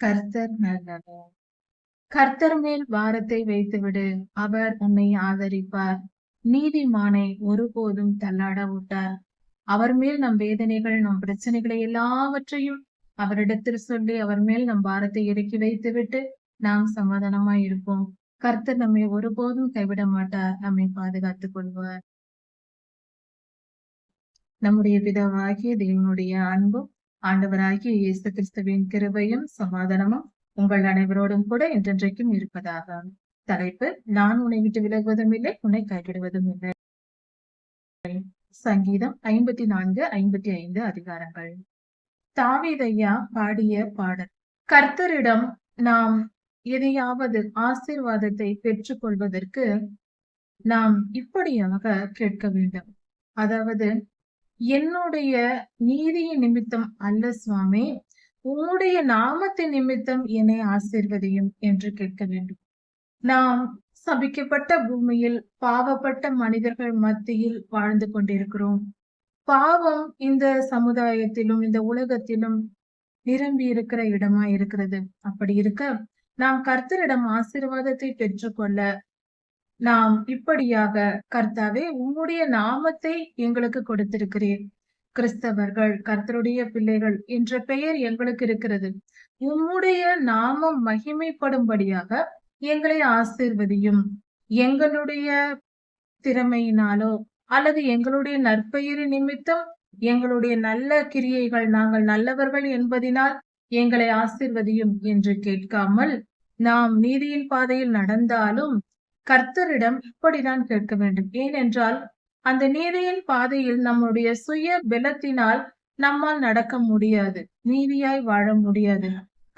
கர்த்தர் நல்லவர். கர்த்தர் மேல் பாரத்தை வைத்துவிடு. அவர் உன்னை ஆதரிப்பார். நீதிமானை ஒருபோதும் தள்ளாட விட்டார் அவர் மேல் நம் வேதனைகள் நம் பிரச்சனைகளை எல்லாவற்றையும் அவரிடத்தில் சொல்லி அவர் மேல் நம் பாரத்தை இறக்கி வைத்துவிட்டு நாம் சமாதானமா இருப்போம். கர்த்தர் நம்மை ஒருபோதும் கைவிட மாட்டார். நம்மை பாதுகாத்துக் கொள்வார். நம்முடைய பிதாவாகிய தேவனுடைய அன்பும் ஆண்டவராகிய இயேசு கிறிஸ்துவின் கிருபையும் சமாதானமும் உங்கள் அனைவரோடும் கூட என்றென்றைக்கும் இருப்பதாக. தலைப்பு நான் உன்னை விட்டு விலகுவதும் இல்லை உன்னை கைவிடுவதும் இல்லை. சங்கீதம் ஐம்பத்தி நான்கு ஐம்பத்தி ஐந்து அதிகாரங்கள். தாவீதையா பாடிய பாடல். கர்த்தரிடம் நாம் எதையாவது ஆசீர்வாதத்தை பெற்றுக்கொள்வதற்கு நாம் இப்படியாக கேட்க வேண்டும். அதாவது என்னுடைய நீதியின் நிமித்தம் அல்ல சுவாமி. உம்முடைய நாமத்தின் நிமித்தம் என்னை ஆசீர்வதியும் என்று கேட்க வேண்டும். நாம் சபிக்கப்பட்ட பூமியில் பாவப்பட்ட மனிதர்கள் மத்தியில் வாழ்ந்து கொண்டிருக்கிறோம். பாவம் இந்த சமுதாயத்திலும் இந்த உலகத்திலும் நிரம்பி இருக்கிற இடமா இருக்கிறது. அப்படி இருக்க நாம் கர்த்தரிடம் ஆசீர்வாதத்தை பெற்றுக்கொள்ள நாம் இப்படியாக கர்த்தாவே உம்முடைய நாமத்தை எங்களுக்கு கொடுத்திருக்கிறீர். கிறிஸ்தவர்கள் கர்த்தருடைய பிள்ளைகள் என்ற பெயர் எங்களுக்கு இருக்கிறது. உம்முடைய நாமம் மகிமைப்படும்படியாக எங்களை ஆசீர்வதியும். எங்களுடைய திறமையினாலோ அல்லது எங்களுடைய நற்பெயரு நிமித்தம் எங்களுடைய நல்ல கிரியைகள் நாங்கள் நல்லவர்கள் என்பதினால் எங்களை ஆசிர்வதியும் என்று கேட்காமல் நாம் நீதியின் பாதையில் நடந்தாலும் கர்த்தரிடம் இப்படிதான் கேட்க வேண்டும். ஏனென்றால் அந்த நீதியின் பாதையில் நம்முடைய சுய பலத்தினால் நம்மால் நடக்க முடியாது. நீதியாய் வாழ முடியாது.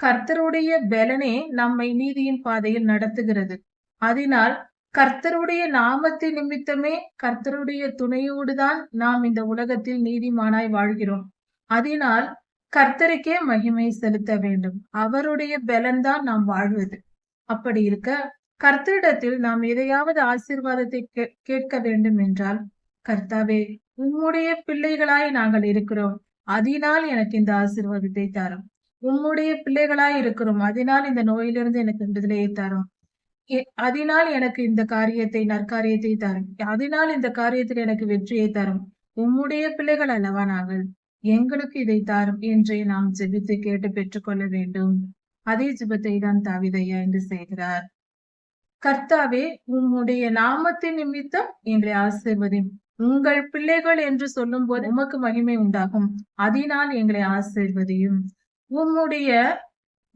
கர்த்தருடைய பலனே நம்மை நீதியின் பாதையில் நடத்துகிறது. அதனால் கர்த்தருடைய நாமத்தின் நிமித்தமே கர்த்தருடைய துணையோடுதான் நாம் இந்த உலகத்தில் நீதிமானாய் வாழ்கிறோம். அதனால் கர்த்தருக்கே மகிமை செலுத்த வேண்டும். அவருடைய பலன்தான் நாம் வாழ்வது. அப்படி இருக்க கர்த்தரிடத்தில் நாம் எதையாவது ஆசீர்வாதத்தை கேட்க வேண்டும் என்றால் கர்த்தாவே உம்முடைய பிள்ளைகளாய் நாங்கள் இருக்கிறோம். அதனால் எனக்கு இந்த ஆசீர்வாதத்தை தரும். உம்முடைய பிள்ளைகளாய் இருக்கிறோம். அதனால் இந்த நோயிலிருந்து எனக்கு விடுதலையை தரும். அதனால் எனக்கு இந்த காரியத்தை நற்காரியத்தை தரும். அதனால் இந்த காரியத்தில் எனக்கு வெற்றியை தரும். உம்முடைய பிள்ளைகள் அல்லவா நாங்கள்? எங்களுக்கு இதை தாரும் என்றே நாம் ஜெபித்து கேட்டு பெற்றுக்கொள்ள வேண்டும். அதே ஜெபத்தை தான் தாவிதையா என்று செய்கிறார். கர்த்தாவே உம்முடைய நாமத்தின் நிமித்தம் எங்களை ஆசிர்வதி உங்கள் பிள்ளைகள் என்று சொல்லும் போது உமக்கு மகிமை உண்டாகும். அதனால் எங்களை ஆசிர்வதியும். உம்முடைய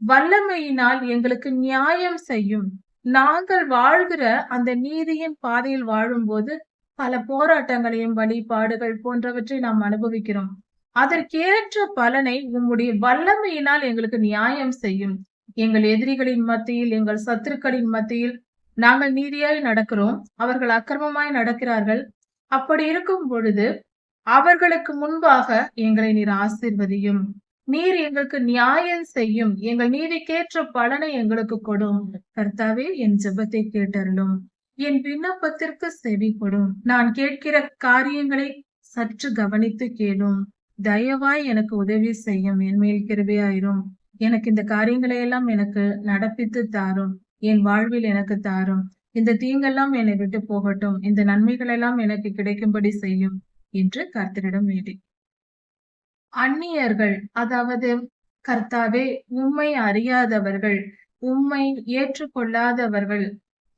வல்லமையினால் எங்களுக்கு நியாயம் செய்யும். நாங்கள் வாழ்கிற அந்த நீதியின் பாதையில் வாழும்போது பல போராட்டங்களையும் வழிபாடுகள் போன்றவற்றை நாம் அனுபவிக்கிறோம். அதற்கேற்ற பலனை உம்முடைய வல்லமையினால் எங்களுக்கு நியாயம் செய்யும். எங்கள் எதிரிகளின் மத்தியில் எங்கள் சத்துருக்களின் மத்தியில் நாங்கள் நீதியாய் நடக்கிறோம் அவர்கள் அக்கிரமமாய் நடக்கிறார்கள். அப்படி இருக்கும் பொழுது அவர்களுக்கு முன்பாக எங்களை நீர் ஆசிர்வதியும். நீர் எங்களுக்கு நியாயம் செய்யும். எங்கள் நீதிக்கேற்ற பலனை எங்களுக்கு கொடும். கர்த்தாவே என் ஜெபத்தை கேட்டருளும். என் விண்ணப்பத்திற்கு செவி கொடும். நான் கேட்கிற காரியங்களை சற்று கவனித்து கேளும். தயவாய் எனக்கு உதவி செய்யும். என் மேல் கிருபையாயிரும். எனக்கு இந்த காரியங்களை எல்லாம் எனக்கு நடப்பித்து தாரும். என் வாழ்வில் எனக்கு தாரும். இந்த தீங்கெல்லாம் என்னை விட்டு போகட்டும். இந்த நன்மைகள் எல்லாம் எனக்கு கிடைக்கும்படி செய்யும் என்று கர்த்தரிடம் வேண்டி. அந்நியர்கள் அதாவது கர்த்தாவே உம்மை அறியாதவர்கள் உம்மை ஏற்றுக்கொள்ளாதவர்கள்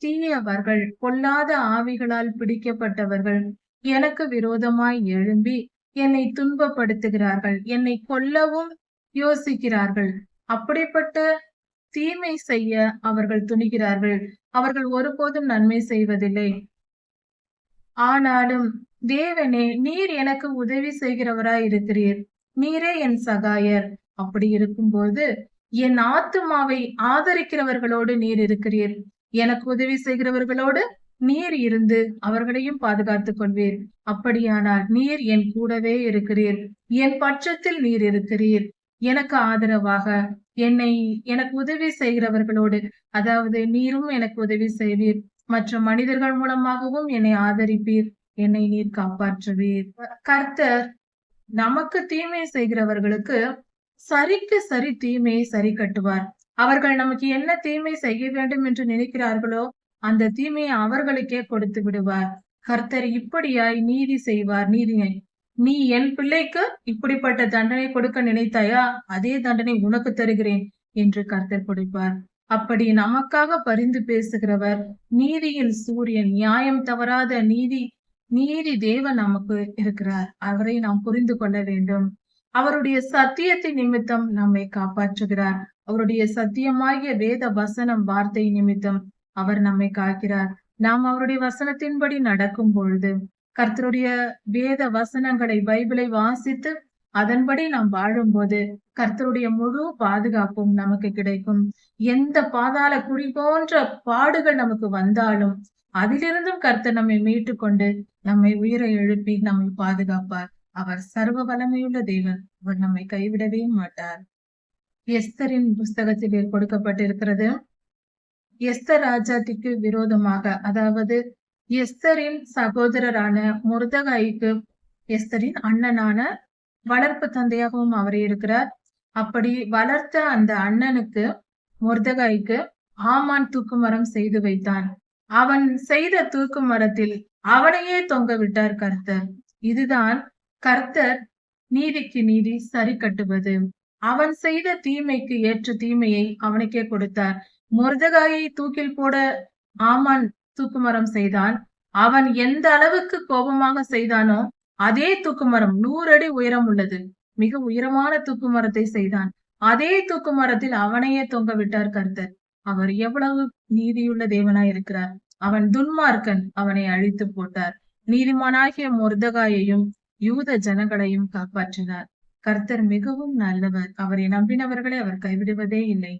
தீயவர்கள் பொல்லாத ஆவிகளால் பிடிக்கப்பட்டவர்கள் எனக்கு விரோதமாய் எழும்பி என்னை துன்பப்படுத்துகிறார்கள் என்னை கொல்லவும் யோசிக்கிறார்கள். அப்படிப்பட்ட தீமை செய்ய அவர்கள் துணிகிறார்கள். அவர்கள் ஒருபோதும் நன்மை செய்வதில்லை. ஆனாலும் தேவனே நீர் எனக்கு உதவி செய்கிறவராய் இருக்கிறீர். நீரே என் சகாயர். அப்படி இருக்கும்போது என் ஆத்துமாவை ஆதரிக்கிறவர்களோடு நீர் இருக்கிறீர். எனக்கு உதவி செய்கிறவர்களோடு நீர் இருந்து அவர்களையும் பாதுகாத்துக் கொள்வீர். அப்படியானால் நீர் என் கூடவே இருக்கிறீர். என் பட்சத்தில் நீர் இருக்கிறீர். எனக்கு ஆதரவாக என்னை எனக்கு உதவி செய்கிறவர்களோடு அதாவது நீரும் எனக்கு உதவி செய்வீர். மற்ற மனிதர்கள் மூலமாகவும் என்னை ஆதரிப்பீர். என்னை நீர் காப்பாற்றுவீர். கர்த்தர் நமக்கு தீமை செய்கிறவர்களுக்கு சரிக்கு சரி தீமையை சரி கட்டுவார். அவர்கள் நமக்கு என்ன தீமை செய்ய வேண்டும் என்று நினைக்கிறார்களோ அந்த தீமையை அவர்களுக்கே கொடுத்து விடுவார். கர்த்தர் இப்படியாய் நீதி செய்வார். நீதியை நீ என் பிள்ளைக்கு இப்படிப்பட்ட தண்டனை கொடுக்க நினைத்தாயா? அதே தண்டனை உனக்கு தருகிறேன் என்று கர்த்தர் கொடுப்பார். அப்படி நமக்காக பரிந்து பேசுகிறவர் நீதியில் சூரியன். நியாயம் தவறாத நீதி நீதி தேவன் நமக்கு இருக்கிறார். அவரை நாம் புரிந்து கொள்ள வேண்டும். அவருடைய சத்தியத்தை நிமித்தம் நம்மை காப்பாற்றுகிறார். அவருடைய சத்தியமாகிய வேத வசனம் வார்த்தை நிமித்தம் அவர் நம்மை காக்கிறார். நாம் அவருடைய வசனத்தின்படி நடக்கும் பொழுது கர்த்தருடைய வேத வசனங்களை பைபிளை வாசித்து அதன்படி நாம் வாழும்போது கர்த்தருடைய முழு பாதுகாப்பும் நமக்கு கிடைக்கும். எந்த பாதாள குழி போன்ற பாடுகள் நமக்கு வந்தாலும் அதிலிருந்தும் கர்த்தர் நம்மை மீட்டு கொண்டு நம்மை உயிரை எழுப்பி நம்மை பாதுகாப்பார். அவர் சர்வ வல்லமையுள்ள தேவன். அவர் நம்மை கைவிடவே மாட்டார். எஸ்தரின் புஸ்தகத்தில் கொடுக்கப்பட்டிருக்கிறது. எஸ்தர் ராஜாத்திக்கு விரோதமாக அதாவது எஸ்தரின் சகோதரரான முருதகாய்க்கு எஸ்தரின் அண்ணனான வளர்ப்பு தந்தையாகவும் அவர் இருக்கிறார். அப்படி வளர்த்த அந்த அண்ணனுக்கு முருதகாய்க்கு ஆமான் தூக்கு மரம் செய்து வைத்தான். அவன் செய்த தூக்கு மரத்தில் அவனையே தொங்க விட்டார் கர்த்தர். இதுதான் கர்த்தர் நீதிக்கு நீதி சரி கட்டுவது. அவன் செய்த தீமைக்கு ஏற்ற தீமையை அவனுக்கே கொடுத்தார். முருதகாயை தூக்கில் போட ஆமான் தூக்குமரம் செய்தான் அவன் எந்த அளவுக்கு கோபமாக செய்தானோ அதே தூக்குமரம் நூறு அடி உயரம் உள்ளது. மிக உயரமான தூக்குமரத்தை செய்தான். அதே தூக்குமரத்தில் அவனையே தொங்க விட்டார் கர்த்தர். அவர் எவ்வளவு நீதியுள்ள தேவனாய் இருக்கிறார். அவன் துன்மார்க்கன் அவனை அழித்து போட்டார். நீதிமானாகிய முருதகாயையும் யூத ஜனங்களையும் காப்பாற்றினார். கர்த்தர் மிகவும் நல்லவர். அவரை நம்பினவர்களை அவர் கைவிடுவதே இல்லை.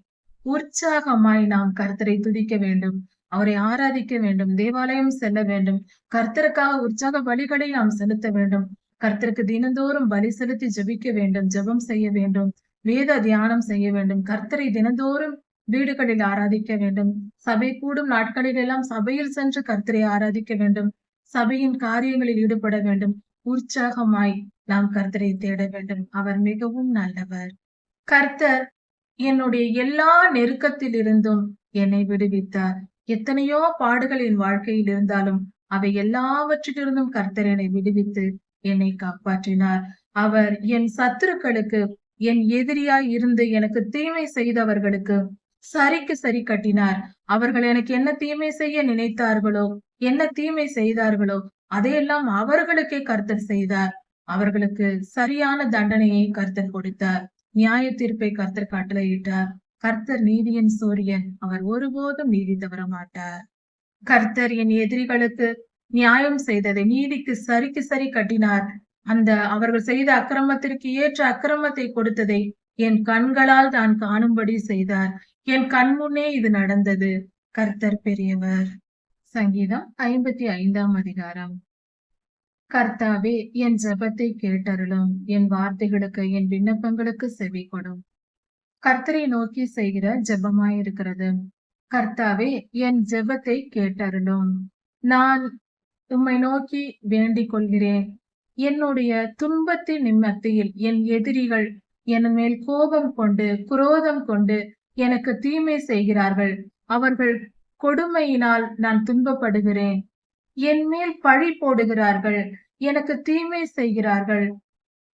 உற்சாகமாய் நாம் கர்த்தரை துதிக்க வேண்டும். அவரை ஆராதிக்க வேண்டும் தேவாலயம் செல்ல வேண்டும் கர்த்தருக்காக உற்சாக பலிகளை நாம் செலுத்த வேண்டும். கர்த்தருக்கு தினந்தோறும் பலி செலுத்தி ஜெபிக்க வேண்டும் ஜெபம் செய்ய வேண்டும் வேத தியானம் செய்ய வேண்டும். கர்த்தரை தினந்தோறும் வீடுகளில் ஆராதிக்க வேண்டும். சபை கூடும் நாட்களில் எல்லாம் சபையில் சென்று கர்த்தரை ஆராதிக்க வேண்டும். சபையின் காரியங்களில் ஈடுபட வேண்டும். உற்சாகமாய் நாம் கர்த்தரை தேட வேண்டும். அவர் மிகவும் நல்லவர். கர்த்தர் என்னுடைய எல்லா நெருக்கத்தில் இருந்தும் என்னை விடுவித்தார். எத்தனையோ பாடுகள் என் வாழ்க்கையில் இருந்தாலும் அவை எல்லாவற்றிலிருந்தும் கர்த்தர் என்னை விடுவித்து என்னை காப்பாற்றினார். அவர் என் சத்துருக்களுக்கு என் எதிரியாய் இருந்து எனக்கு தீமை செய்தவர்களுக்கு சரிக்கு சரி கட்டினார். அவர்கள் எனக்கு என்ன தீமை செய்ய நினைத்தார்களோ என்ன தீமை செய்தார்களோ அதையெல்லாம் அவர்களுக்கே கர்த்தர் செய்தார். அவர்களுக்கு சரியான தண்டனையை கர்த்தர் கொடுத்தார். நியாய தீர்ப்பை கர்த்தர் கட்டளையிட்டார். கர்த்தர் நீதியின் சூரியன் அவர் ஒருபோதும் நீதி தவற மாட்டார். கர்த்தர் என் எதிரிகளுக்கு நியாயம் செய்ததை நீதிக்கு சரிக்கு சரி கட்டினார். அந்த அவர்கள் செய்த அக்கிரமத்திற்கு ஏற்ற அக்கிரமத்தை கொடுத்ததை என் கண்களால் தான் காணும்படி செய்தார். என் கண் முன்னே இது நடந்தது. கர்த்தர் பெரியவர். சங்கீதம் ஐம்பத்தி ஐந்தாம் அதிகாரம். கர்த்தாவே என் ஜபத்தை கேட்டருளும். என் வார்த்தைகளுக்கு என் விண்ணப்பங்களுக்கு செவி கொடும் கர்த்தரை நோக்கி செய்கிற ஜெபமாயிருக்கிறது. கர்த்தாவே என் ஜெபத்தை கேட்டருளும். நான் உம்மை நோக்கி வேண்டிக் கொள்கிறேன் என்னுடைய துன்பத்தின் நிம்மத்தியில் என் எதிரிகள் என் மேல் கோபம் கொண்டு குரோதம் கொண்டு எனக்கு தீமை செய்கிறார்கள். அவர்கள் கொடுமையினால் நான் துன்பப்படுகிறேன். என் மேல் பழி போடுகிறார்கள். எனக்கு தீமை செய்கிறார்கள்.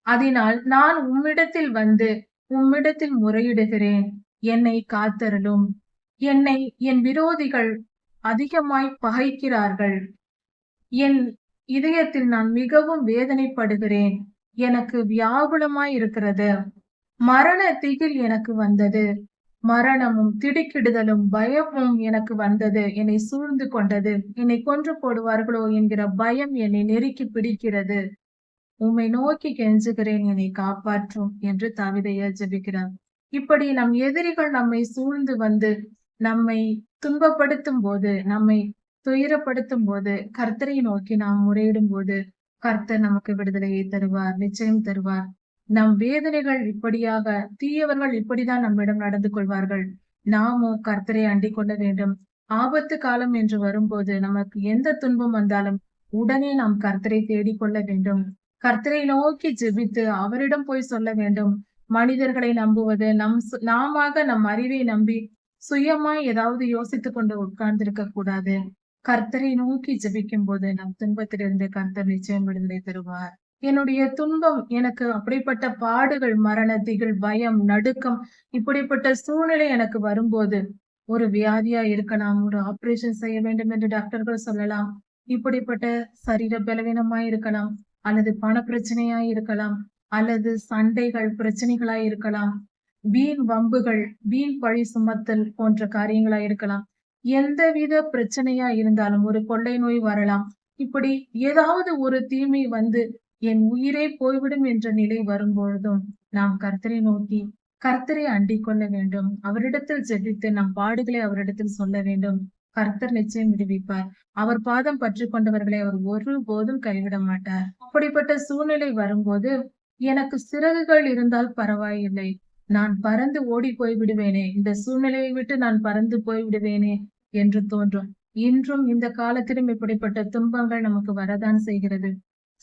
அதனால் நான் உம்மிடத்தில் வந்து உம்மிடத்தில் முறையிடுகிறேன். என்னை காத்தருளும். என்னை என் விரோதிகள் அதிகமாய் பகைக்கிறார்கள். என் இதயத்தில் நான் மிகவும் வேதனைப்படுகிறேன். எனக்கு வியாகுலமாய் இருக்கிறது. மரண திகில் எனக்கு வந்தது. மரணமும் திடுக்கிடுதலும் பயமும் எனக்கு வந்தது. என்னை சூழ்ந்து கொண்டது. என்னை கொன்று போடுவார்களோ என்கிற பயம் என்னை நெருக்கி பிடிக்கிறது. உம்மை நோக்கி கெஞ்சுகிறேன் என்னை காப்பாற்றும் என்று தவிதைய ஜெபிக்கிறார். இப்படி நம் எதிரிகள் நம்மை சூழ்ந்து வந்து நம்மை துன்பப்படுத்தும் போது நம்மை துயரப்படுத்தும் போது கர்த்தரை நோக்கி நாம் முறையிடும் போது கர்த்தர் நமக்கு விடுதலையை தருவார் நிச்சயம் தருவார். நம் வேதனைகள் இப்படியாக தீயவர்கள் இப்படிதான் நம்மிடம் நடந்து கொள்வார்கள். நாமும் கர்த்தரை அண்டிக் கொள்ள வேண்டும். ஆபத்து காலம் என்று வரும்போது நமக்கு எந்த துன்பம் வந்தாலும் உடனே நாம் கர்த்தரை தேடிக் கொள்ள வேண்டும். கர்த்தரை நோக்கி ஜெபித்து அவரிடம் போய் சொல்ல வேண்டும். மனிதர்களை நம்புவது நம் நாம நாமாக நம் அறிவை நம்பி சுயமாய் ஏதாவது யோசித்துக் கொண்டு உட்கார்ந்திருக்க கூடாது. கர்த்தரை நோக்கி ஜெபிக்கும் போது நம் துன்பத்திலிருந்து கர்த்தர் நிச்சயம் விடுதலை தருவார். என்னுடைய துன்பம் எனக்கு அப்படிப்பட்ட பாடுகள் மரண திகில் பயம் நடுக்கம் இப்படிப்பட்ட சூழ்நிலை எனக்கு வரும்போது ஒரு வியாதியா இருக்கலாம் ஒரு ஆபரேஷன் செய்ய வேண்டும் என்று டாக்டர்கள் சொல்லலாம். இப்படிப்பட்ட சரீர பலவீனமாய் இருக்கலாம். அல்லது பண பிரச்சனையா இருக்கலாம் அல்லது சண்டைகள் பிரச்சனைகளா இருக்கலாம் வீண் வம்புகள் வீண் பழி சுமத்தல் போன்ற காரியங்களா இருக்கலாம். எந்தவித பிரச்சனையா இருந்தாலும் ஒரு கொள்ளை நோய் வரலாம். இப்படி ஏதாவது ஒரு தீமை வந்து என் உயிரே போய்விடும் என்ற நிலை வரும்பொழுதும் நாம் கர்த்தரை நோக்கி கர்த்தரை அண்டிக் கொள்ள வேண்டும். அவரிடத்தில் ஜெபித்து நம் பாடுகளை அவரிடத்தில் சொல்ல வேண்டும். கர்த்தர் நிச்சயம் விடுவிப்பார். அவர் பாதம் பற்றி கொண்டவர்களை அவர் ஒருபோதும் கைவிட மாட்டார் அப்படிப்பட்ட சூழ்நிலை வரும்போது எனக்கு சிறகுகள் இருந்தால் பரவாயில்லை. நான் பறந்து ஓடி போய் விடுவேனே இந்த சூழ்நிலையை விட்டு நான் பறந்து போய் விடுவேனே என்று தோன்றும். இன்றும் இந்த காலத்திலும் இப்படிப்பட்ட துன்பங்கள் நமக்கு வரதான் செய்கிறது.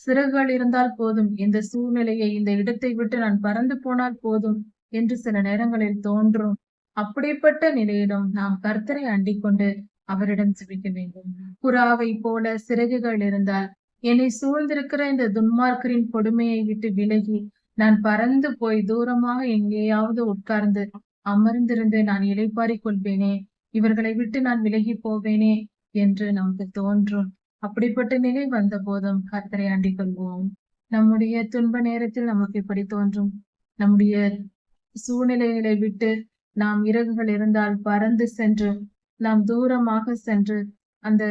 சிறகுகள் இருந்தால் போதும். இந்த சூழ்நிலையை இந்த இடத்தை விட்டு நான் பறந்து போனால் போதும் என்று சில நேரங்களில் தோன்றும். அப்படிப்பட்ட நிலையிலும் நாம் கர்த்தரை அண்டிக் கொண்டு அவரிடம் ஜெபிக்க வேண்டும் புறாவை போல சிறகுகள் இருந்தால் என்னை சூழ்ந்திருக்கிற இந்த துன்மார்க்கரின் கொடுமையை விட்டு விலகி நான் பறந்து போய் தூரமாக எங்கேயாவது உட்கார்ந்து அமர்ந்திருந்து நான் இலைப்பாரி கொள்வேனே. இவர்களை விட்டு நான் விலகி போவேனே என்று நமக்கு தோன்றும். அப்படிப்பட்ட நிலை வந்த போதும் கர்த்தரை ஆண்டிக் கொள்வோம். நம்முடைய துன்ப நேரத்தில் நமக்கு இப்படி தோன்றும். நம்முடைய சூழ்நிலைகளை விட்டு நாம் இறகுகள் இருந்தால் பறந்து சென்று நாம் தூரமாக சென்று அந்த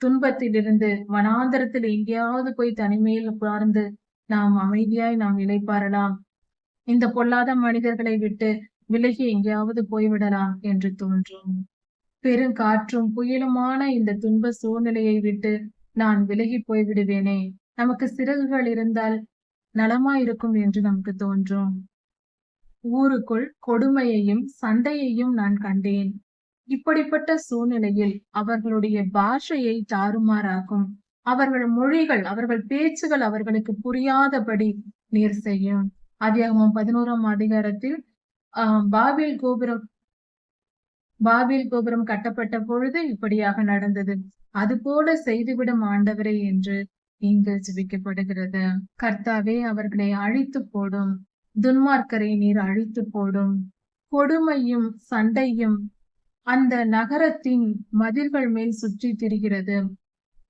துன்பத்திலிருந்து வனாந்தரத்தில் எங்கேயாவது போய் தனிமையில் உட்கார்ந்து நாம் அமைதியாய் நாம் இழைப்பாரலாம் இந்த பொல்லாத மனிதர்களை விட்டு விலகி எங்கேயாவது போய்விடலாம் என்று தோன்றும். பெருங்காற்றும் புயலுமான இந்த துன்ப சூழ்நிலையை விட்டு நான் விலகி போய்விடுவேனே. நமக்கு சிறகுகள் இருந்தால் நலமாயிருக்கும் என்று நமக்கு தோன்றும். ஊருக்குள் கொடுமையையும் சண்டையையும் நான் கண்டேன். இப்படிப்பட்ட சூழ்நிலையில் அவர்களுடைய பாஷையை தாறுமாறாக்கும். அவர்கள் மொழிகள் அவர்கள் பேச்சுகள் அவர்களுக்கு புரியாதபடி நீர் செய்யும். அதிகமும் பதினோராம் அதிகாரத்தில் ஆஹ் பாபில் கோபுரம் பாபில் கோபுரம் கட்டப்பட்ட பொழுது இப்படியாக நடந்தது. அது போல செய்துவிடும் ஆண்டவரே என்று இங்கு ஜிபிக்கப்படுகிறது. கர்த்தாவே அவர்களை அழித்து போடும். துன்மார்க்கரை நீர் அழித்து போடும். கொடுமையும் சண்டையும் அந்த நகரத்தின் மதில்கள் மேல் சுற்றி திரிகிறது.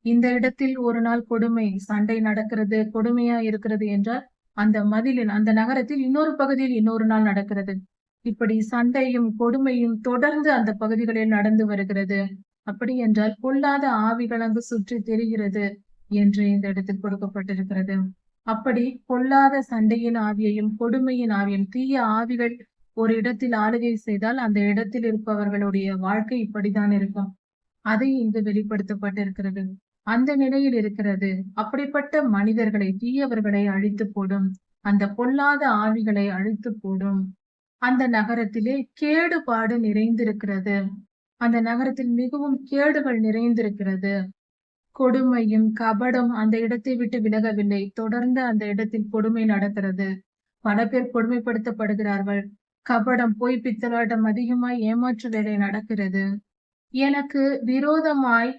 இந்த இடத்தில் ஒரு நாள் கொடுமை சண்டை நடக்கிறது கொடுமையா இருக்கிறது என்றால் அந்த மதிலின் அந்த நகரத்தில் இன்னொரு பகுதியில் இன்னொரு நாள் நடக்கிறது. இப்படி சண்டையும் கொடுமையும் தொடர்ந்து அந்த பகுதிகளில் நடந்து வருகிறது. அப்படி என்றால் பொல்லாத ஆவிகள் அங்கு சுற்றி தெரிகிறது என்று இந்த இடத்தில் கொடுக்கப்பட்டிருக்கிறது. அப்படி பொல்லாத சண்டையின் ஆவியையும் கொடுமையின் ஆவியும் தீய ஆவிகள் ஒரு இடத்தில் ஆளுகை செய்தால் அந்த இடத்தில் இருப்பவர்களுடைய வாழ்க்கை இப்படித்தான் இருக்கும். அதை இங்கு வெளிப்படுத்தப்பட்டிருக்கிறது. அந்த நிலையில் இருக்கிறது. அப்படிப்பட்ட மனிதர்களை தீயவர்களை அழித்து போடும். அந்த பொல்லாத ஆவிகளை அழித்து போடும். அந்த நகரத்திலே கேடுபாடு நிறைந்திருக்கிறது. அந்த நகரத்தில் மிகவும் கேடுகள் நிறைந்திருக்கிறது. கொடுமையும் கபடம் அந்த இடத்தை விட்டு விலகவில்லை. தொடர்ந்து அந்த இடத்தில் கொடுமை நடக்கிறது. பல பேர் கொடுமைப்படுத்தப்படுகிறார்கள். கபடம் பொய் பித்தலாட்டம் அதிகமாய் ஏமாற்று வேலை நடக்கிறது. எனக்கு விரோதமாய்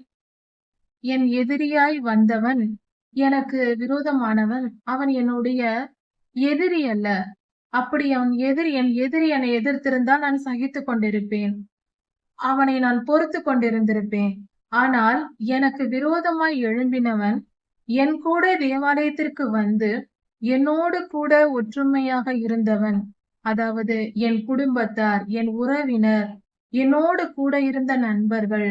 என் எதிரியாய் வந்தவன் எனக்கு விரோதமானவன் அவன் என்னுடைய எதிரி அல்ல. அப்படி அவன் எதிரி என் எதிரி என்னை எதிர்த்திருந்தால் நான் சகித்துக் கொண்டிருப்பேன். அவனை நான் பொறுத்து கொண்டிருந்திருப்பேன். ஆனால் எனக்கு விரோதமாய் எழும்பினவன் என் கூட தேவாலயத்திற்கு வந்து என்னோடு கூட ஒற்றுமையாக இருந்தவன். அதாவது என் குடும்பத்தார் என் உறவினர் என்னோடு கூட இருந்த நண்பர்கள்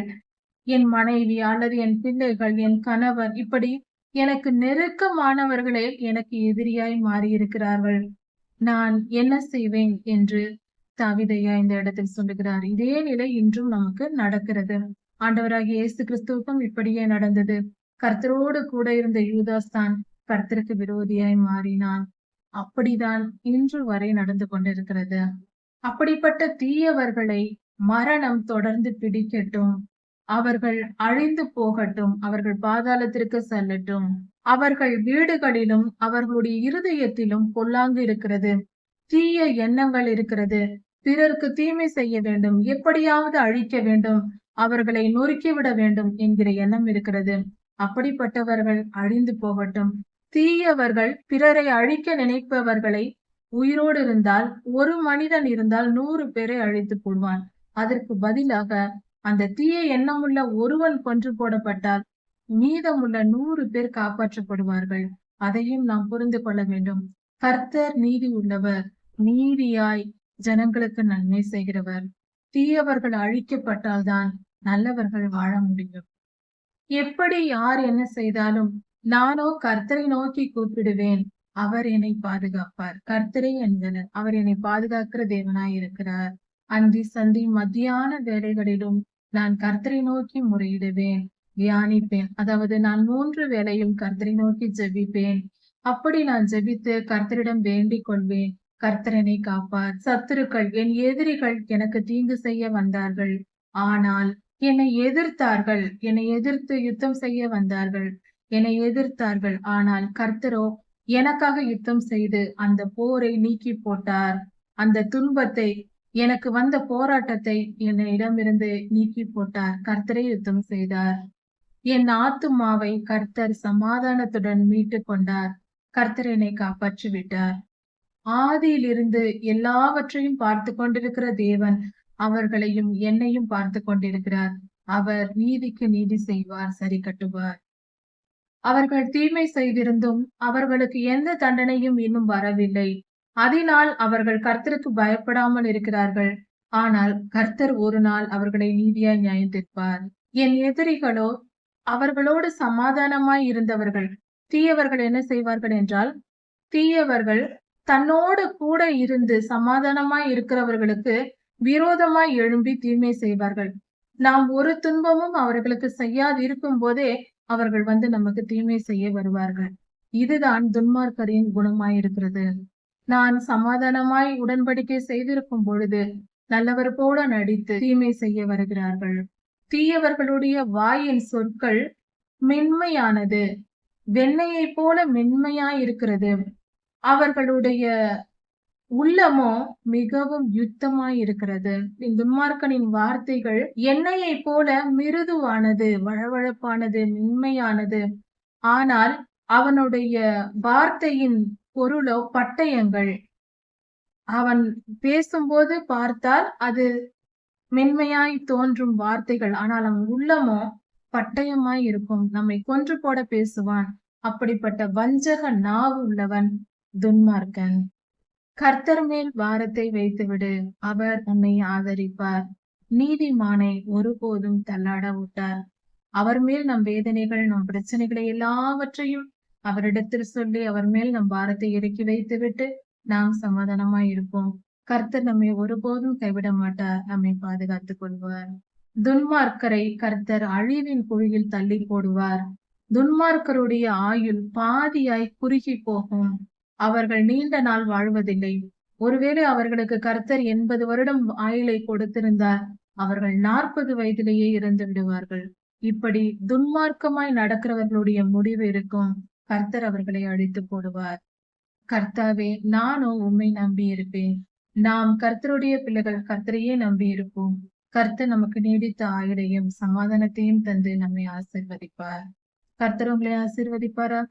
என் மனைவி அல்லது என் பிள்ளைகள் என் கணவர் இப்படி எனக்கு நெருக்கமானவர்களே எனக்கு எதிரியாய் மாறியிருக்கிறார்கள். நான் என்ன செய்வேன் என்று தாவிதையா இந்த இடத்தில் சொல்லுகிறார். இதே நிலை இன்றும் நமக்கு நடக்கிறது. ஆண்டவராகிய இயேசு கிறிஸ்துவுக்கும் இப்படியே நடந்தது. கர்த்தரோடு கூட இருந்த யூதாஸ் தான் கர்த்தருக்கு விரோதியாய் மாறினான். அப்படிதான் இன்று வரை நடந்து கொண்டிருக்கிறது. அப்படிப்பட்ட தீயவர்களை மரணம் தொடர்ந்து பிடிக்கட்டும். அவர்கள் அழிந்து போகட்டும். அவர்கள் பாதாளத்திற்கு செல்லட்டும். அவர்கள் வீடுகளிலும் அவர்களுடைய இருதயத்திலும் பொல்லாங்கு இருக்கிறது. தீய எண்ணங்கள் இருக்கிறது. பிறருக்கு தீமை செய்ய வேண்டும். எப்படியாவது அழிக்க வேண்டும். அவர்களை நொறுக்கிவிட வேண்டும் என்கிற எண்ணம் இருக்கிறது. அப்படிப்பட்டவர்கள் அழிந்து போகட்டும். தீயவர்கள் பிறரை அழிக்க நினைப்பவர்களை உயிரோடு இருந்தால் ஒரு மனிதன் இருந்தால் நூறு பேரை அழித்து போடுவான் அதற்கு பதிலாக அந்த தீய எண்ணமுள்ள ஒருவன் கொன்று போடப்பட்டால் மீதமுள்ள நூறு பேர் காப்பாற்றப்படுவார்கள். அதையும் நாம் புரிந்து கொள்ள வேண்டும். கர்த்தர் நீதி உள்ளவர். நீதியாய் ஜனங்களுக்கு நன்மை செய்கிறவர். தீயவர்கள் அழிக்கப்பட்டால்தான் நல்லவர்கள் வாழ முடியும். எப்படி யார் என்ன செய்தாலும் நானோ கர்த்தரை நோக்கி கூப்பிடுவேன். அவர் என்னை பாதுகாப்பார். கர்த்தரை என்கிறனர் அவர் என்னை பாதுகாக்கிற தேவனாய் இருக்கிறார். அந்தி சந்தி மத்தியான வேலைகளிலும் நான் கர்த்தரை நோக்கி முறையிடுவேன். தியானிப்பேன். அதாவது நான் மூன்று வேளையும் கர்த்தரை நோக்கி ஜெபிப்பேன். அப்படி நான் ஜெபித்து கர்த்தரிடம் வேண்டிக் கொள்வேன். கர்த்தரனை காப்பார். சத்துருக்கள் என் எதிரிகள் எனக்கு தீங்கு செய்ய வந்தார்கள். ஆனால் என்னை எதிர்த்தார்கள். என்னை எதிர்த்து யுத்தம் செய்ய வந்தார்கள். என்னை எதிர்த்தார்கள். ஆனால் கர்த்தரோ எனக்காக யுத்தம் செய்து அந்த போரை நீக்கி போட்டார். அந்த துன்பத்தை எனக்கு வந்த போராட்டத்தை என்னிடமிருந்து நீக்கி போட்டார். கர்த்தரை யுத்தம் செய்தார். என் ஆத்துமாவை கர்த்தர் சமாதானத்துடன் மீட்டு கொண்டார். கர்த்தர் என்னை காப்பாற்றி விட்டார் ஆதியிலிருந்து எல்லாவற்றையும் பார்த்து கொண்டிருக்கிற தேவன் அவர்களையும் என்னையும் பார்த்து கொண்டிருக்கிறார். அவர் நீதிக்கு நீதி செய்வார் சரி கட்டுவார். அவர்கள் தீமை செய்திருந்தும் அவர்களுக்கு எந்த தண்டனையும் இன்னும் வரவில்லை. அதனால் அவர்கள் கர்த்தருக்கு பயப்படாமல் இருக்கிறார்கள். ஆனால் கர்த்தர் ஒரு நாள் அவர்களை நீதியாய் நியாயந்திருப்பார் என் எதிரிகளோ அவர்களோடு சமாதானமாய் இருந்தவர்கள் தீயவர்கள் என்ன செய்வார்கள் என்றால் தீயவர்கள் தன்னோடு கூட இருந்து சமாதானமாய் இருக்கிறவர்களுக்கு விரோதமாய் எழும்பி தீமை செய்வார்கள். நாம் ஒரு துன்பமும் அவர்களுக்கு செய்யாது இருக்கும் போதே அவர்கள் வந்து நமக்கு தீமை செய்ய வருவார்கள். இதுதான் துன்மார்க்கரின் குணமாயிருக்கிறது. நான் சமாதானமாய் உடன்படிக்கை செய்திருக்கும் பொழுது நல்லவர் போல நடித்து தீமை செய்ய வருகிறார்கள். தீயவர்களுடைய வாயின் சொற்கள் மென்மையானது. வெண்ணையை போல மென்மையாய் இருக்கிறது அவர்களுடைய உள்ளமோ மிகவும் யுத்தமாய் இருக்கிறது. துன்மார்க்கனின் வார்த்தைகள் எண்ணெயை போல மிருதுவானது வழவழப்பானது மென்மையானது. ஆனால் அவனுடைய வார்த்தையின் பொருளோ பட்டயங்கள். அவன் பேசும்போது பார்த்தால் அது மென்மையாய் தோன்றும் வார்த்தைகள். ஆனால் அவன் உள்ளமோ பட்டயமாய் இருக்கும். நம்மை கொன்று போட பேசுவான். அப்படிப்பட்ட வஞ்சக நாவு உள்ளவன் துன்மார்க்கன். கர்த்தர் மேல் பாரத்தை வைத்துவிடு. அவர் உன்னை ஆதரிப்பார். நீதிமானை ஒருபோதும் தள்ளாட விட்டார். அவர் மேல் நம் வேதனைகள் நம் பிரச்சனைகளை எல்லாவற்றையும் அவரிடத்தில் சொல்லி அவர் மேல் நம் பாரத்தை இறக்கி வைத்துவிட்டு நாம் சமாதானமா இருப்போம். கர்த்தர் நம்மை ஒருபோதும் கைவிட மாட்டார். நம்மை பாதுகாத்துக் கொள்வார். துன்மார்க்கரை கர்த்தர் அழிவின் குழியில் தள்ளி போடுவார். துன்மார்க்கருடைய ஆயுள் பாதியாய் குறுகி போகும். அவர்கள் நீண்ட நாள் வாழ்வதில்லை. ஒருவேளை அவர்களுக்கு கர்த்தர் எண்பது வருடம் ஆயுளை கொடுத்திருந்தார் அவர்கள் நாற்பது வயதிலேயே இறந்து விடுவார்கள் இப்படி துன்மார்க்கமாய் நடக்கிறவர்களுடைய முடிவு இருக்கும். கர்த்தர் அவர்களை அழித்து போடுவார். கர்த்தாவே நானும் உண்மை நம்பி இருப்பேன் நாம் கர்த்தருடைய பிள்ளைகள் கர்த்தரையே நம்பி இருப்போம் கர்த்தர் நமக்கு நீடித்த ஆயுளையும் சமாதானத்தையும் தந்து நம்மை ஆசிர்வதிப்பார். கர்த்தர் உங்களை ஆசிர்வதிப்பாராக?